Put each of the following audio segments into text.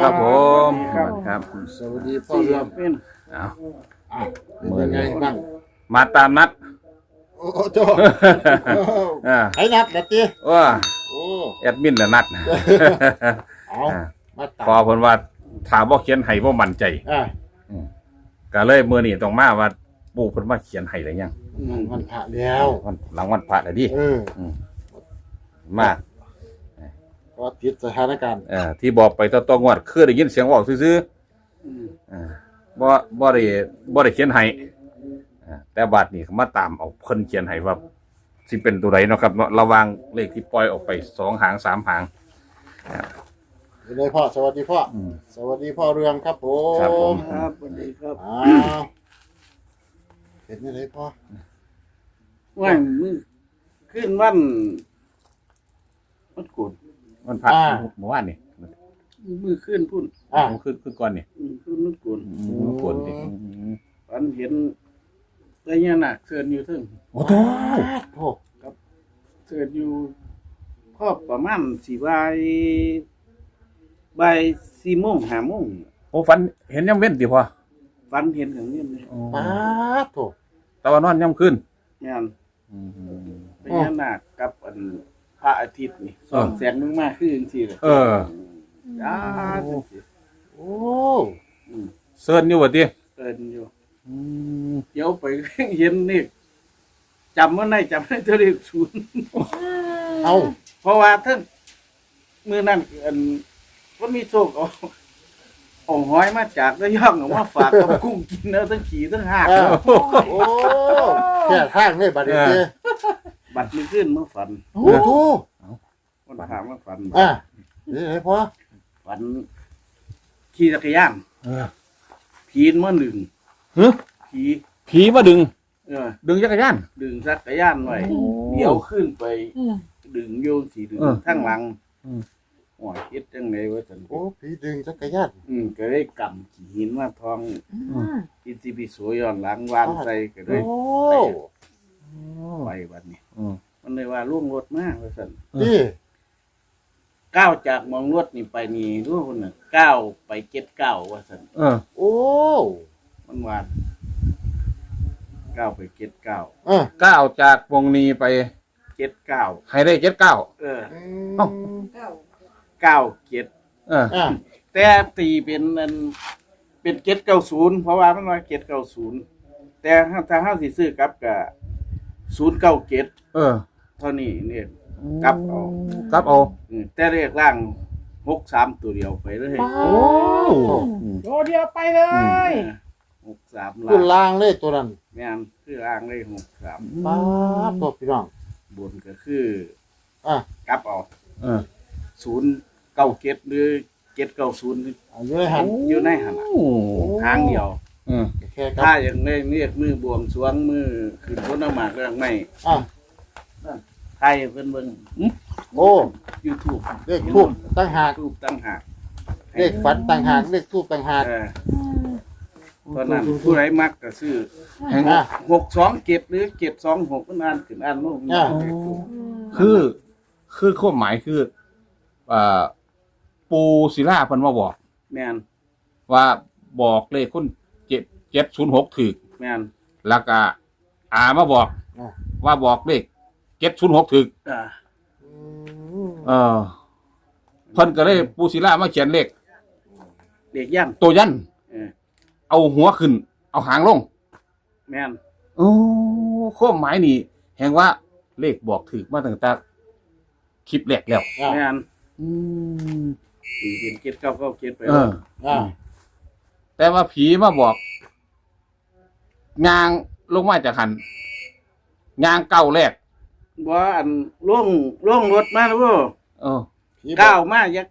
ครับผมครับ ครับสวัสดีพ่อเรืองเป็นเอาอะเป็นยังไงบ้างมาตามนัดโอ้โหโจอ่าไอ้นัดละตีว่าโอ้แอดมินน่ะนัดเอามาตัดพอเพิ่นว่าถามว่าเขียนให้บ่มั่นใจอะก็เลยมื้อนี้ต้องมาว่าปู่เพิ่นมาเขียนให้ได้ยังมันมันผ่าแล้ววันหลังวันพระแล้วดิเออมา ก็ติดสถานการณ์เอ่อที่บอกไปต่อต่องวดคือได้ยินเสียงเว้าซื่ออืมๆอ่าบ่บ่ได้บ่ได้เขียนให้อ่าแต่บัดนี้มาตามเอาเพิ่นเขียนให้ว่าสิเป็นตัวใดเนาะครับเนาะระหวังเลขที่ปล่อยออกไปสองหางสามหางเป็นไงพ่อสวัสดีพ่ออืมสวัสดีพ่อเรืองครับผมครับผมครับสวัสดีครับอ้าวเห็นยังไงพ่อว่างมือขึ้นวันวันกุด วันพระเมื่อวานนี่มือขึ้นพุ่นอะขึ้นขึ้นก่อนนี่อืมขึ้นวันกุดอืมฝนดิฝันเห็นพญานาคเกินอยู่ถึงโอ้โหโอ้เกิดอยู่ครอบประมาณสี่ใบใบสี่โมงห้าโมงโอ้ฝันเห็นย่ำเว้นติพอฝันเห็นอย่างนี้เลยป้าดโถตะวันนอนย่ำขึ้นงานพญานาคกับอัน พระอาทิตย์นี่ส่องแสงลงมาขึ้นทีเลยเออจ้าจังสิโอ้อืมเซิร์นอยู่ว่าติเอินอยู่เดี๋ยวไป เห็นนี่จำว่าไหนจำได้เท่าเรียกศูนย์เอา เพราะว่าท่านมือนั่นอันก็มีโชคเอาเอาหอยมาจากระยองเอามาฝากกับกุ้งกินแล้วทั้งขี่ทั้งหักอะโอ้แค่ทางนี่บัดนี้เจ้ บัดมือขึ้นเมื่อฝันโอ้โหมันถามว่าฝันอะนี่ไงพ่อฝันขี่จักรยานเออผีนมาหนึ่งฮะผีผีมาดึง เออ ดึงจักรยาน ดึงจักรยานไว้เดี๋ยวขึ้นไป ดึงโยงสีดึงเออ ทั้งหลังอืม โอ้ยคิดจังไงวะสันโอ้ผีดึงจักรยาน อืมก็ได้กำขีหินมาทอง อินทิปิโสย้อนหลังวานใส่ก็โอ้ ได้ไปบัดนี้ อืมมันเลยว่าล่วงรถมากว่าสันนี่ก้าวจากมองรถนี่ไปนี่รู้คนน่ะก้าวไปเจ็ดเก้าว่าสันเออโอ้มันว่าก้าวไปเจ็ดเก้าอะก้าวจากวงนี้ไปเจ็ดเก้าให้ได้เจ็ดเก้า เออเอ้าเก้าเจ็ดเออ อะแต่ตีเป็นอันเป็นเจ็ดเก้าศูนย์เพราะว่ามันว่าเจ็ดเก้าศูนย์แต่ถ้าถ้าห้าสิซื้อกลับกับ ศูนย์เก้าเจ็ดเออเท่านี้เนี่ยกลับเอากลับเอาอืมแต่เรียกร่างหกสามตัวเดียวไปเลยโอ้อืม โดเดียวไปเลยหกสามขึ้นล่างล่างเลยตัวนั้นแม่นคือร่างเลยหกสามป้าดตัวพี่น้อง บนก็คืออะ กลับเอาเออศูนย์เก้าเกตหรือเกตเก้าศูนย์อายุได้หันอยู่ในหันน่ะโอ้ทางเดียว เออแค่กัถ้าบอย่างนี้เรียกมือบวงสรวงมือขึ้นพ้นน้ำหมากเรื่องไม่อะไทยเพิ่นเบิ่งโอ้ยูทูบเลขทูบตั้งหากทูบตั้งหากเลขฝันต่างหากเลขทูบต่างหากเออตอนนั้นผู้ใดมักก็ซื้อแห่งอะหกสองเก็บหรือเก็บสองหกมันอ่านขึ้นอ่านลงอ่าคือ คือข้อหมายคืออ่าปูศิลาเพิ่นมาบอกแม่นว่าบอกเลขคุณ เจ็ดเจ็ดศูนย์หกถึกแม่นแล้วก็อามาบอก อะ ว่าบอกเลขเจ็ดศูนย์หกถึกอ่าอืมเออเพิ่นก็เลยปูศิลามาเขียนเลขเด็กย่ตัวยันำเออเอาหัวขึ้น เอาหางลง แม่นโอ้ข้อหมายนี่ แห่งว่าเลขบอกถึกมาตั้งแต่คลิปแรกแล้ว อะแม่นอืมตีเป็นเก็ดเก้าเก้าเก็ดไปเออ อะแต่ว่าผีมาบอก ยางลงมาจากหันยางเก้าแรกว่าอันล่วงล่วงรถมาแล้วบ่เออผีบอกก้าวมายัก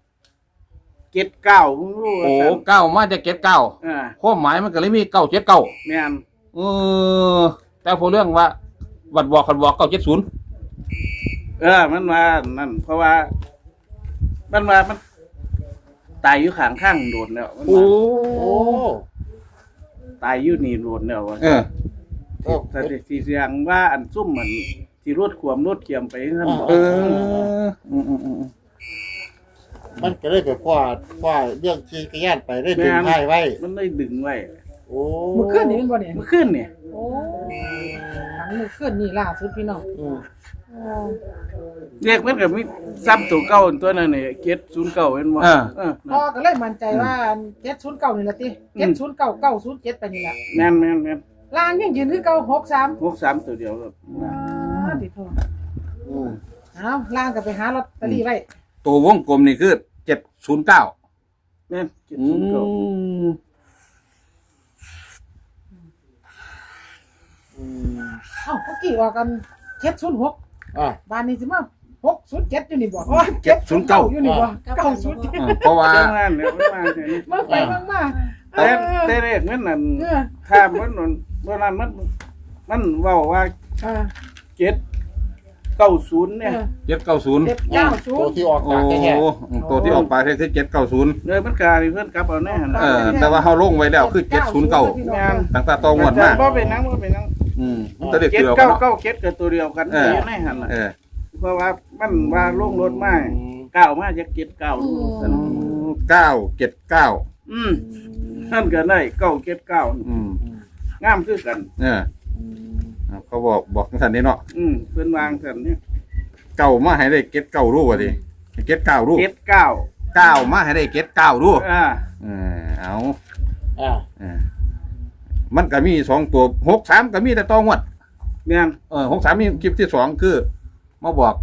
เก็ดเก้ามึงรู้ว่าโอ้ซั่นเก้ามาจากเจ็ดเก้าอ่าข้อหมายมันก็เลยมีเก้าเจ็ดเก้าแม่นเออ แต่พอเรื่องว่าวัดบอกคันบอกเก้าเจ็ดศูนย์เออมันว่านั่นเพราะว่า มันว่ามัน ตายอยู่ข้างข้างโดนแล้วมันโอ้ว่าโอ้ ตายอยู่นี่โดนแล้วว่าเออเออ แต่ที่เสียงว่าอันซุ่มมันที่รถขวมรถเขียมไปนั่นบอกเอออืมอืมอืมมันก็เลยไปพ่อพ่อเรื่องขี่กระยานไปได้ดึงให้ไว้ มันได้ดึงไว้โอ้มือขึ้นนี่เป็นบ่เนี่ยเมื่อคืนเนี่ยโอ้ ฝันมือขึ้นนี่ล่าสุดพี่น้องอืมโอ้เรียกมันก็มีซ้ำตัวเก่าตัวนั้นนี่เจ็ดศูนย์เก่าเห็นบ่เออเออพ่อก็เลยมั่นใจว่าเจ็ดศูนย์เก้านี่ละติเจ็ดศูนย์เก้าเก้าศูนย์เจ็ดไปนี่แหละแม่นแม่นแม่นล่างยังยืนคือเก้าหกสามหกสามตัวเดียวครับติโทษอืมเอาล่างก็ไปหาลอตเตอรี่ไว้ตัววงกลมนี่คือเจ็ดศูนย์เก้าแม่นเจ็ดศูนย์เก่าอืม เอ้าเมื่อกี้ว่ากันเจ็ดศูนย์หกอะบ้านนี้สิมาหกศูนย์เจ็ดอยู่นี่บ่เจ็ดศูนย์เก้าอยู่นี่บ่เก้าศูนย์เจ็ดเพราะว่า จังนั้นเนี่ยมันมาแค่นี้มาไปมากมาแต่แต่เรียกมันนั่นเออถ้ามันนั่นเพราะนั้นมันมันเว้าว่าเออเจ็ดเก้าศูนย์เอเนี่ยอเจ็ดเก้าศูนย์เจ็ดเก้าศูตัวนย์ ที่ออกโอ้จากแท้ตัวที่ออกไปคือเจ็ดเก้าศูนย์เลยมันกลายเพื่อนกลับเอาแน่นะเออแต่ว่าเขาลงไว้แล้วคือเจ็ดศูนย์เก้าแม่นตั้งแต่ตองวดมากบ่เป็นนังบ่เป็นนัง อืมแต่เด็กเจ็ดเดียวกัเก้านเนาะ เก้าเจ็ดกับตัวเดียวกันเอออ ยู่ในหันน่ะเออเพราะว่ามันว่าลงรถมาเก้ามาจากเจ็ดเก้าลูกซั่นเก้าเจ็ดเก้าอืมนั่นก็ได้เก้าเจ็ดเก้าอืมงามคือกัน เออเขาบอกบอกท่านนี้เนาะอืมเพิ่นวางกันเนี่ยเก้ามาให้ได้เก็ดเก้ารูว่ะดิเก็ดเก้ารูเจ็ดเก้าเก้ามาให้ได้เก็ดเก้ารูอ่าเออเอาอะเออ มันก็มีสองตัวหกสามก็มีแต่ตองวดแม่นเออหกสามมีคลิปที่สองคือมาบอก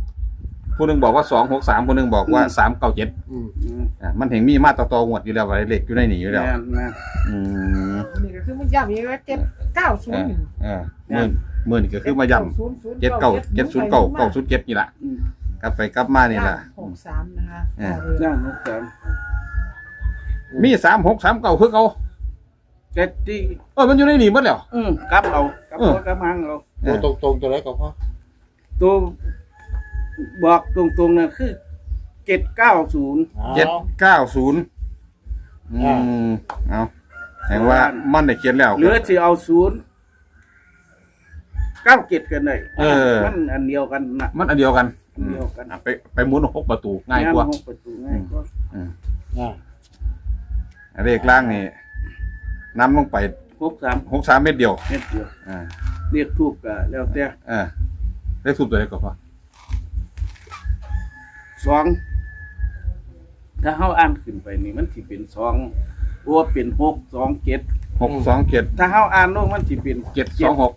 ผู้หนึ่งบอกว่าสองหกสามผู้หนึ่งบอกว่าสามเก้าเจ็ดอืมอืมอะมันเห็นมีมาตรตองวดอยู่แล้วไว้เลขอยู่ในนี่อยู่แล้วแม่นแม่น อืมนี่ก็คือมันย้ำอีกว่าเจ็ดเก้าศูเอนย์อเออหมื่นหมื่นก็คือมาย่ำเจ็ดเก้าเจ็ดศูนย์เก้าเก้าศูนย์เจ็ดนี่แหละอืม กลับไปกลับมานี่แหละ หกสามนะคะเออย่างหกสามมีสามหกสามเก้าคือเอา เจ็ดที่เออมันอยู่ในนี่หมดแล้ว อืมกลับเอากลับเออเอากลับหางเอาตัวตรงๆตัวไหนก็พอตัวบอกตรงๆนะคือเจ็ดเก้าศูนย์ เจ็ดเก้าศูนย์อือ่า มเอาแห่งว่ามันได้เขียนแล้วหรือที่เอาศูนย์เก้าเจ็ดกันเลยเออ มันอันเดียวกันนะ มันอันเดียวกันอันเดียวกัน อะไปไปหมุนหกประตูง่ายกว่าหกประตูง่ายกว่าอะเลขล่างนี่ น้ำลงไปหกสามหกสามเม็ดเดียวเม็ดเดียวอ่าเรียกทูบก็แล้วแต่เออเลขทูบตัวไหนก่อนพ่อสองถ้าเฮาอ่านขึ้นไปนี่มันสิเป็นสองโอ้เป็นหกสองเจ็ดหกสองเจ็ดถ้าเฮาอ่านลงมันสิเป็นเจ็ดสองหก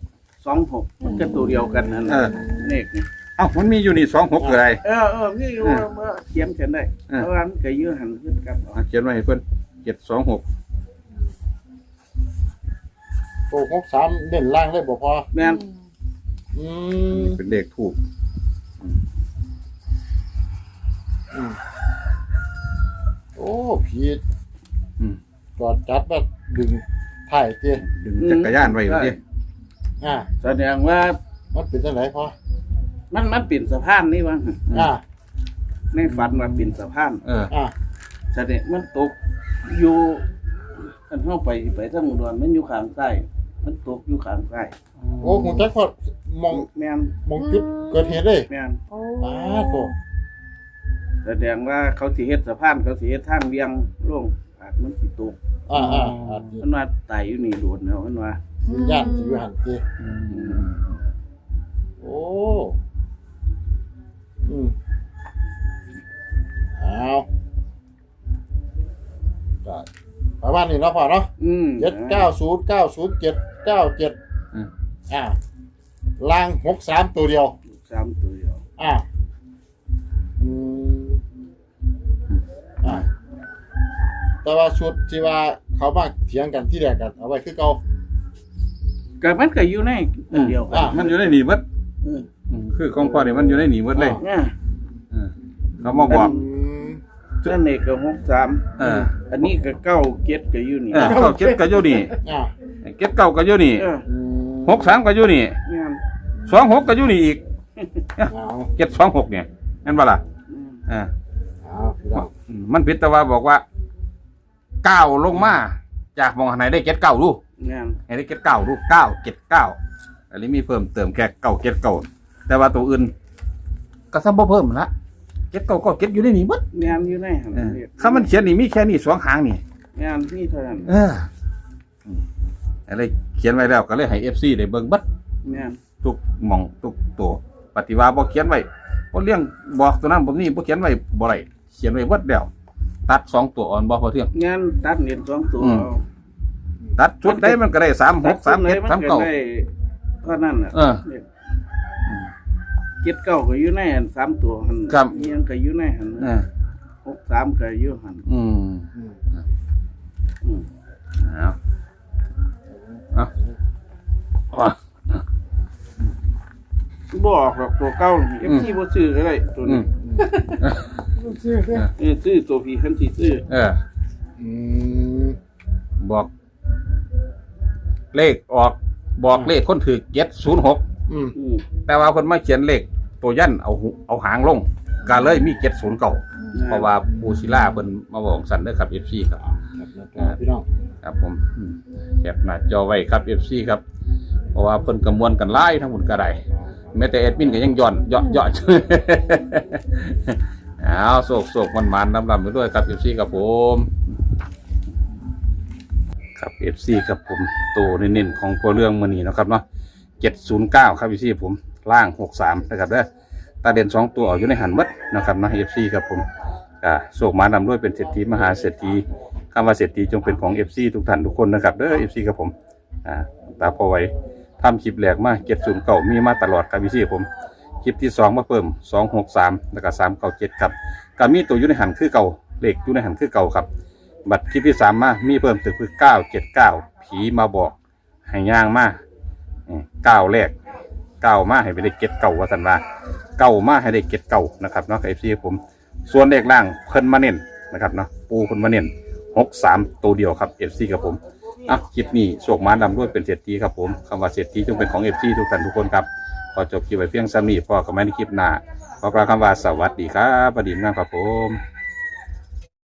สองหกมันก็ตัวเดียวกันนั่นเออเลขนี่เอ้ามันมีอยู่นี่สองหกคืออะไรเออเออนี่อยู่เออเมื่อเขียนกันได้เออเพราะว่ามันก็ยื้อหันขึ้นกลับเอาอะเขียนไว้ให้เพื่อนเจ็ดสองหก ตัวหกสามเน้นล่างเลยบ่พอ แม่นอืมเป็นเลขทูบอืมโอ้ผีอืมกอดจัดมาดึงถ่ายเตี้ยดึงจักรยานไว้อยู่ดิอะแสดงว่ามันเป็นจังไหนพอมันมันเป็นสะพานนี่ว่าอะในฝันว่าเป็นสะพานเออ อะแสดงมันตกอยู่อันเข้าไปไปทางอุดรมันอยู่ข้างใต้ มันตกอยู่ข้างใต้โอ้คุณแจ็คพอมองแม่นมองจุดเกิดเหตุเลยแม่นโอ้อ้าโตแสดงว่าเขาสิเฮ็ดสะพานเขาสิเฮ็ดทางเวียงลงอาจมันสิตกอ่าอ่าอ่ามันว่าไตอยู่นี่โดดแล้วมันว่าวิญญาณสิอยู่หันเตี้ยอืมโอ้อืมเอาได้ประมาณนี้เนาะพอเนาะอืมเจ็ดเก้าศูนย์เก้าศูนย์เจ็ด เก้าเจ็ดอืม อ่าล่างหกสามตัวเดียว สามตัวเดียวอ่าอืมอ่าแต่ว่าชุดที่ว่าเขามาเถียงกันที่แรกกันเอาไว้คือเก่า ก็มันก็อยู่ในอันเดียวกัอะ นมันอยู่ในนี่หมดเอออืมคือของพ่อนี่มันอยู่ในนี่หมดเลยเนี่ยเออเขามาบอก อืม นั่นนี่ก็หกสามเออ อันนี้ก็เก้าเจ็ดก็อยู่นี่ เออเก้าเจ็ดก็อยู่นี่ อ่า เจ็ดเก้าก็อยู่นี่เอออืมหกสามก็อยู่นี่เนี่ยสองหกก็อยู่นี่อีกเอาเจ็ดสองหกเนี่ยนั่นบ่ล่ะอืมเออเอาพี่น้องอืมมันพิดแต่ว่าบอกว่าก้าวลงมาจากหมองไหนได้เจ็ดเก้าดูเนี่ยให้ได้เจ็ดเก้าดูเก้าเจ็ดเก้าอันนี้มีเพิ่มเติมแค่เก้าเจ็ดเก้าแต่ว่าตัวอื่น ก็ซ้ำบ่เพิ่มละเจ็ดเก้าเก้าเจ็ดอยู่ในนี้หมดแม่นอยู่ในหั่นเออเรียกถ้ามันเขียนนี่มีแค่นี้สองหางนี่แม่นนี่เท่านั้นเอออืม อะไรเขียนไว้แล้วก็เลยให้เอฟซีได้เบิ่งเบัดแม่นทุกหม่องทุกตัวปฏิว่าบ่เขียนไว้บ่เลี้ยงบอกตัวนั้นบ่นี้บ่เขียนไว้บ่ได้เขียนไว้เบิดแล้วตัดสองตัวอ่อนบ่พอเที่ยง งานตัดเน็ตสองตัวอืม เอาตัดชุดได้มันก็ได้สามหตักดสามไหนเจ็ดมันสามก็เก้า ได้เท่านั้นน่ะเออนี่ยเจ็ดเก้าก็อยู่ในอันสามตัวหันครับ เอียงก็อยู่ในหันเออหกสามก็อยู่หันอืมอืม อืม เอาเอาเอาบ่ออกหรอกตัวเก้าเอฟซีบ่ซื้อก็ได้ตัวอืนี้มชื่อคือเออซื้อตัวพี่คันสิซื้อเออ อืมบอก เลขออกบอกเลขคนถือเจ็ดศูนย์หกอืมอืมแต่ว่าคนมาเขียนเลขตัวยันเอาหูเอาหางลงก็เลยมีเจ็ดศูนย์เก่า เพราะว่าปูศิลาเพิ่นมาบอกสันเด้อครับเอฟซีครับครับ แล้วก็พี่น้อง ครับผมอืมแคปหน้าจอไว้ครับเอฟซีครับ เพราะว่าเพิ่นกระมวลกันไล่ทั้งหมดก็ได้แม้แต่แอดมินก็ยังย่อนย่อนย่อน เอาโศกโศกมันมันๆลำลำไปด้วยครับเอฟซีครับผม ครับเอฟซีครับผมตัวเน้นๆของตัวเรื่องมือนี้นะครับเนาะเจ็ดศูนย์เก้าครับเอฟซีผมล่างหกสามนะครับเด้อตาเด่นสองตัวเอาอยู่ในหันมัดนะครับเนาะเอฟซีครับผมอ่าโศกมานำด้วยเป็นเศรษฐีมหาเศรษฐี คำว่าเศรษฐีจงเป็นของเอฟซีทุกท่านทุกคนนะครับเด้อเอฟซีครับผมอ่าตาพอไว้ทำคลิปแหลกมากเจ็ดศูนย์เก้ามีมาตลอดครับเอฟซีผมคลิปที่สองมาเพิ่มสองหกสามแล้วก็สามเก้าเจ็ดครับก็มีตัวอยู่ในหันคือเก่าเหลขอยู่ในหันคือเก่าครับ บัตรคลิปที่สามมามีเพิ่มติมคือเก้าเจ็ดเก้าผีมาบอกให้ย่างมาเก้าแรกเก้ามาให้ไปได้เก็ดเก่าว่าสันว่าเก้ามาให้ได้เก็ดเก่านะครับเนาะเอฟซีผมส่วนเลขล่างเพิ่นมาเน้นนะครับเนาะปูเพิ่นมาเน้น หกสามตัวเดียวครับเอฟซีครับผมอะคลิปนี้โชคม้าดำด้วยเป็นเศรษฐีครับผมคำว่าเศรษฐีจงเป็นของเอฟซีทุกท่านทุกคนครับขอจบคลิปไว้เพียงซ้ำนี้พอกับไม่ในคลิปหน้าขอกล่าวคำว่าสวัสดีครับประดิษฐ์งามครับผม